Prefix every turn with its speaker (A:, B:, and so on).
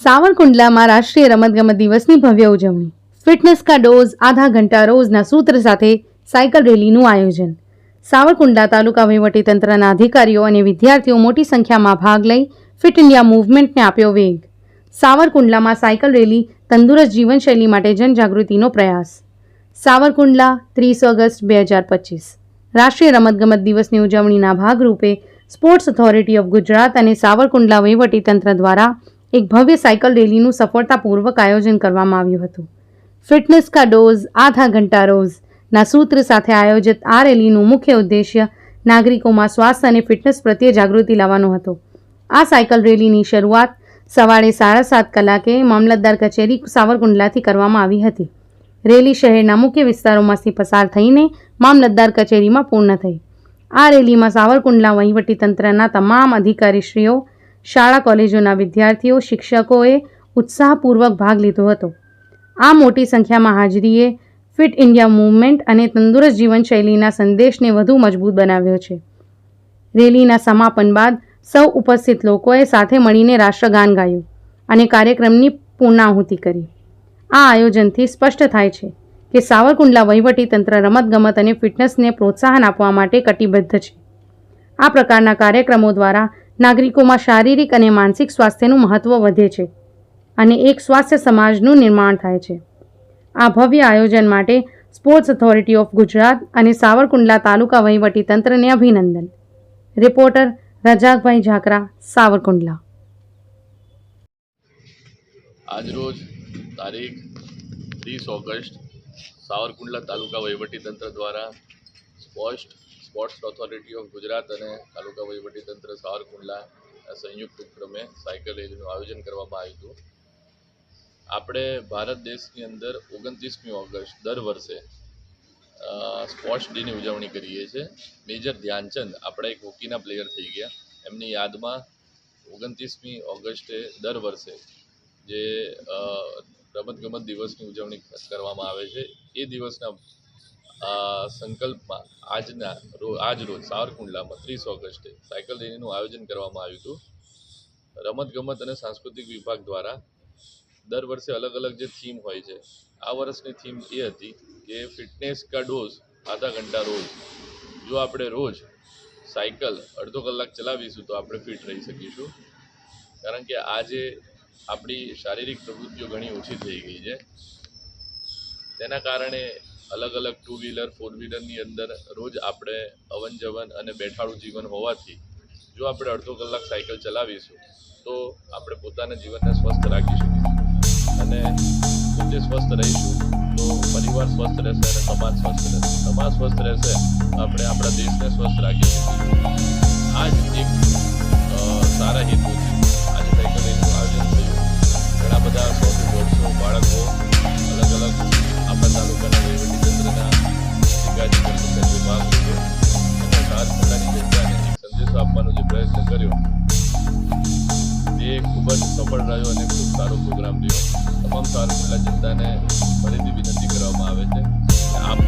A: સાવરકુંડલામાં રાષ્ટ્રીય રમતગમત દિવસની ભવ્ય ઉજવણી. ફિટનેસ કા ડોઝ, આધા ઘંટા રોજના સૂત્ર સાથે સાયકલ રેલીનું આયોજન. સાવરકુંડલા તાલુકા વહીવટીતંત્રના અધિકારીઓ અને વિદ્યાર્થીઓ મોટી સંખ્યામાં ભાગ લઈ ફિટ ઇન્ડિયા મૂવમેન્ટને આપ્યો વેગ. સાવરકુંડલામાં સાયકલ રેલી તંદુરસ્ત જીવનશૈલી માટે જનજાગૃતિનો પ્રયાસ. સાવરકુંડલા ત્રીસ ઓગસ્ટ બે હજાર પચીસ. રાષ્ટ્રીય રમતગમત દિવસની ઉજવણીના ભાગરૂપે સ્પોર્ટ્સ ઓથોરિટી ઓફ ગુજરાત અને સાવરકુંડલા વહીવટીતંત્ર દ્વારા એક ભવ્ય સાયકલ રેલીનું સફળતાપૂર્વક આયોજન કરવામાં આવ્યું હતું. ફિટનેસ કા ડોઝ, આધા ઘંટા ના સૂત્ર સાથે આયોજિત આ રેલીનું મુખ્ય ઉદ્દેશ્ય નાગરિકોમાં સ્વાસ્થ્ય અને ફિટનેસ પ્રત્યે જાગૃતિ લાવવાનો હતો. આ સાયકલ રેલીની શરૂઆત સવારે સાડા સાત કલાકે મામલતદાર કચેરી સાવરકુંડલાથી કરવામાં આવી હતી. રેલી શહેરના મુખ્ય વિસ્તારોમાંથી પસાર થઈને મામલતદાર કચેરીમાં પૂર્ણ થઈ. આ રેલીમાં સાવરકુંડલા વહીવટીતંત્રના તમામ અધિકારીશ્રીઓ શાળા કોલેજોના વિદ્યાર્થીઓ, શિક્ષકોએ ઉત્સાહપૂર્વક ભાગ લીધો હતો. આ મોટી સંખ્યામાં હાજરીએ ફિટ ઇન્ડિયા મૂવમેન્ટ અને તંદુરસ્ત જીવનશૈલીના સંદેશને વધુ મજબૂત બનાવ્યો છે. રેલીના સમાપન બાદ સૌ ઉપસ્થિત લોકોએ સાથે મળીને રાષ્ટ્રગાન ગાયું અને કાર્યક્રમની પૂર્ણાહુતિ કરી. આ આયોજનથી સ્પષ્ટ થાય છે કે સાવરકુંડલા વહીવટીતંત્ર રમતગમત અને ફિટનેસને પ્રોત્સાહન આપવા માટે કટિબદ્ધ છે. આ પ્રકારના કાર્યક્રમો દ્વારા નાગરિકોમાં શારીરિક અને માનસિક સ્વાસ્થ્યનું મહત્ત્વ વધે છે અને એક સ્વાસ્થ્ય સમાજનું નિર્માણ થાય છે. આ ભવ્ય આયોજન માટે સ્પોર્ટ્સ ઓથોરિટી ઓફ ગુજરાત અને સાવરકુંડલા તાલુકા વહીવટીતંત્રને અભિનંદન. રિપોર્ટર રજાકભાઈ ઝાકરા, સાવરકુંડલા.
B: આજરોજ તારીખ ત્રીસ ઓગસ્ટ સાવરકુંડલા તાલુકા વહીવટીતંત્ર દ્વારા sports sports authority of Gujarat અને તાલુકા વહીવટીતંત્ર સાવરકુંડલા સંયુક્ત ઉપક્રમે સાયકલ રેલીનું આયોજન કરવામાં આવ્યું હતું. આપણે ભારત દેશની અંદર ઓગણત્રીસમી ઓગસ્ટ દર વર્ષે સ્પોર્ટ્સ ડેની ઉજવણી કરીએ છીએ. મેજર ધ્યાનચંદ આપણા એક હોકીના પ્લેયર થઈ ગયા. એમની યાદમાં ઓગણત્રીસમી ઓગસ્ટે દર વર્ષે જે રમતગમત દિવસની ઉજવણી કરવામાં આવે છે, એ દિવસના સંકલ્પમાં આજના આજ રોજ સાવરકુંડલામાં ત્રીસ ઓગસ્ટે સાયકલ રેલીનું આયોજન કરવામાં આવ્યું હતું. રમતગમત અને સાંસ્કૃતિક વિભાગ દ્વારા દર વર્ષે અલગ અલગ જે થીમ હોય છે, આ વર્ષની થીમ એ હતી કે ફિટનેસ કા ડોઝ આધા ઘંટા રોજ. જો આપણે રોજ સાયકલ અડધો કલાક ચલાવીશું તો આપણે ફિટ રહી શકીશું. કારણ કે આજે આપણી શારીરિક પ્રવૃત્તિઓ ઘણી ઓછી થઈ ગઈ છે. તેના કારણે અલગ અલગ ટુ વ્હીલર ફોર વ્હીલરની અંદર રોજ આપણે અવન જવન અને બેઠાડું જીવન હોવાથી, જો આપણે અડધો કલાક સાયકલ ચલાવીશું, તો આપણે પોતાના જીવનને સ્વસ્થ રાખી શકીશું. અને પોતે સ્વસ્થ રહીશું, તો પરિવાર સ્વસ્થ રહેશે અને સમાજ સ્વસ્થ રહેશે. સમાજ સ્વસ્થ રહેશે, આપણે આપણા દેશને સ્વસ્થ રાખી શકીશું આ જ એક સારા હેતુથી તે ખૂબ જ સફળ રહ્યો અને ખૂબ સારો પ્રોગ્રામ રહ્યો. તમામ સાવરકુંડલા જનતાને ફરીથી વિનંતી કરવામાં આવે છે. આપ